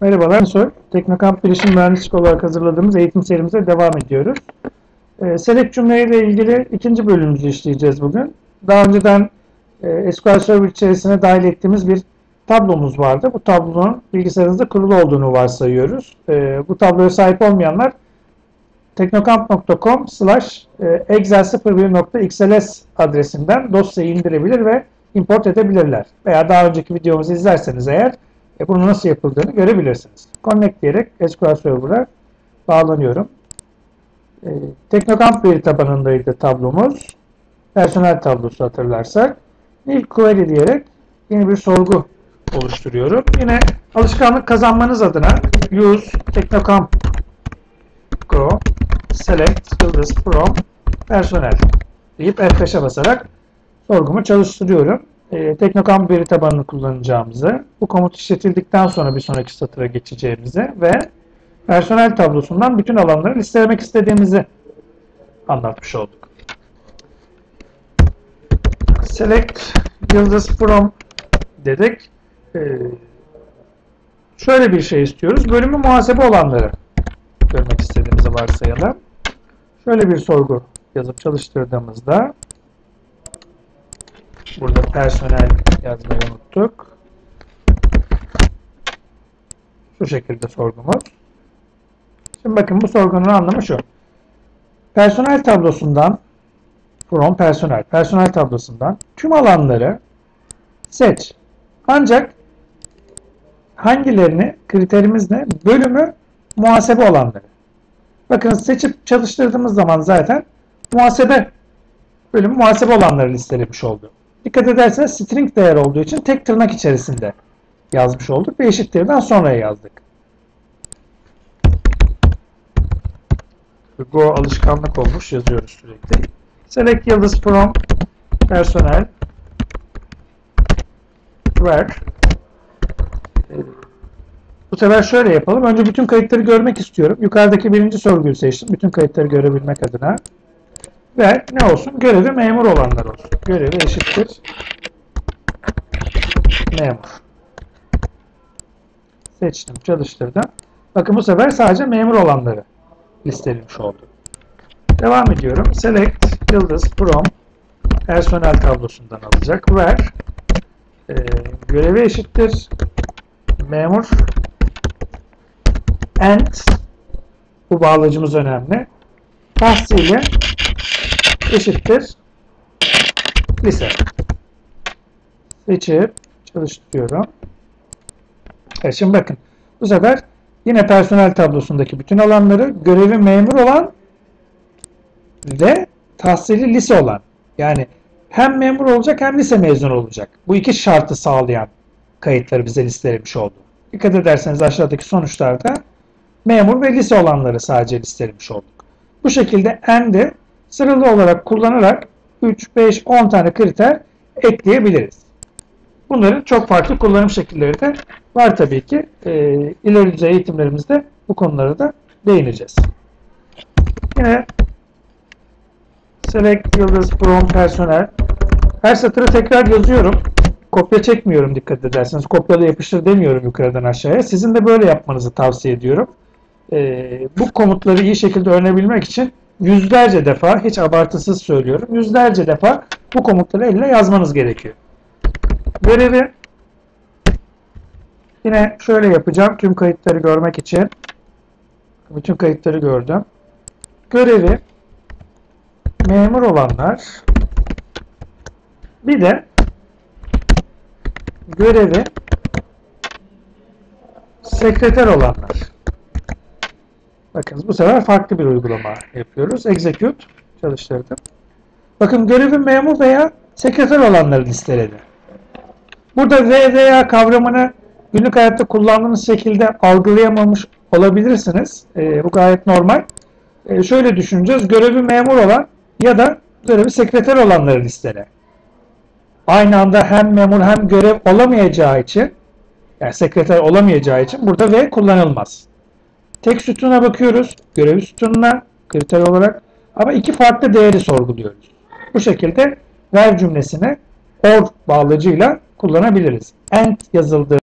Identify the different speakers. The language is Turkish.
Speaker 1: Merhabalar, Soy. Teknokamp Bilişim Mühendislik olarak hazırladığımız eğitim serimize devam ediyoruz. E, select cümleyle ilgili ikinci bölümümüzü işleyeceğiz bugün. Daha önceden e, SQL Server içerisine dahil ettiğimiz bir tablomuz vardı. Bu tablonun bilgisayarınızda kurulu olduğunu varsayıyoruz. E, bu tabloya sahip olmayanlar teknokamp.com slash excel01.xls adresinden dosyayı indirebilir ve import edebilirler. Veya daha önceki videomuzu izlerseniz eğer e, bunu nasıl yapıldığını görebilirsiniz. Connect diyerek SQL Server'a bağlanıyorum. E, Teknokamp veri tabanındaydı tablomuz. Personel tablosu hatırlarsak. New Query diyerek yeni bir sorgu oluşturuyorum. Yine alışkanlık kazanmanız adına use teknokamp go select yıldız from personel deyip F5'e basarak sorgumu çalıştırıyorum. E, Teknokamp veri tabanını kullanacağımızı, bu komut işletildikten sonra bir sonraki satıra geçeceğimizi ve personel tablosundan bütün alanları listelemek istediğimizi anlatmış olduk. Select yıldız from dedik. E, şöyle bir şey istiyoruz. Bölümü muhasebe olanları görmek istediğimizi varsayalım. Şöyle bir sorgu yazıp çalıştırdığımızda burada personel yazmayı unuttuk. Şu şekilde sorgumuz. Şimdi bakın bu sorgunun anlamı şu. Personel tablosundan from personel, personel tablosundan tüm alanları seç. Ancak hangilerini kriterimiz ne? Bölümü muhasebe olanları. Bakın seçip çalıştırdığımız zaman zaten muhasebe bölümü muhasebe olanları listelemiş oldu. Dikkat ederseniz string değer olduğu için tek tırnak içerisinde yazmış olduk ve eşittirden sonraya yazdık. Bu alışkanlık olmuş yazıyoruz sürekli. Select yıldız from personel where bu sefer şöyle yapalım. Önce bütün kayıtları görmek istiyorum. Yukarıdaki birinci sorguyu seçtim. Bütün kayıtları görebilmek adına. Ve ne olsun? Görevi memur olanlar olsun. Görevi eşittir. Memur. Seçtim, çalıştırdım. Bakın bu sefer sadece memur olanları listelenmiş oldu. Devam ediyorum. Select yıldız from personel tablosundan alacak. Where e, görevi eşittir memur and bu bağlacımız önemli. Tahsili eşittir lise. Seçip çalıştırıyorum. Evet, şimdi bakın. Bu sefer yine personel tablosundaki bütün alanları görevi memur olan ve tahsili lise olan. Yani hem memur olacak hem lise mezunu olacak. Bu iki şartı sağlayan kayıtları bize listelemiş oldu. Dikkat ederseniz aşağıdaki sonuçlarda memur ve lise olanları sadece listelemiş olduk. Bu şekilde end'i sıralı olarak kullanarak 3, 5, 10 tane kriter ekleyebiliriz. Bunların çok farklı kullanım şekilleri de var tabii ki. E, ileri düzey eğitimlerimizde bu konulara da değineceğiz. Yine select yıldız from personel her satırı tekrar yazıyorum. Kopya çekmiyorum dikkat ederseniz. Kopyala yapıştır demiyorum yukarıdan aşağıya. Sizin de böyle yapmanızı tavsiye ediyorum. E, bu komutları iyi şekilde öğrenebilmek için yüzlerce defa, hiç abartısız söylüyorum, yüzlerce defa bu komutları eline yazmanız gerekiyor. Görevi yine şöyle yapacağım. Tüm kayıtları görmek için. Bütün kayıtları gördüm. Görevi memur olanlar bir de görevi sekreter olanlar. Bakın bu sefer farklı bir uygulama yapıyoruz. Execute çalıştırdım. Bakın görevi memur veya sekreter olanları listeledi. Burada V veya kavramını günlük hayatta kullandığınız şekilde algılayamamış olabilirsiniz. E, bu gayet normal. E, şöyle düşüneceğiz. Görevi memur olan ya da görevi sekreter olanları listele. Aynı anda hem memur hem görev olamayacağı için yani sekreter olamayacağı için burada V kullanılmaz. Tek sütuna bakıyoruz. Görevi sütununa kriter olarak ama iki farklı değeri sorguluyoruz. Bu şekilde ver cümlesini or bağlacıyla kullanabiliriz. And yazıldığı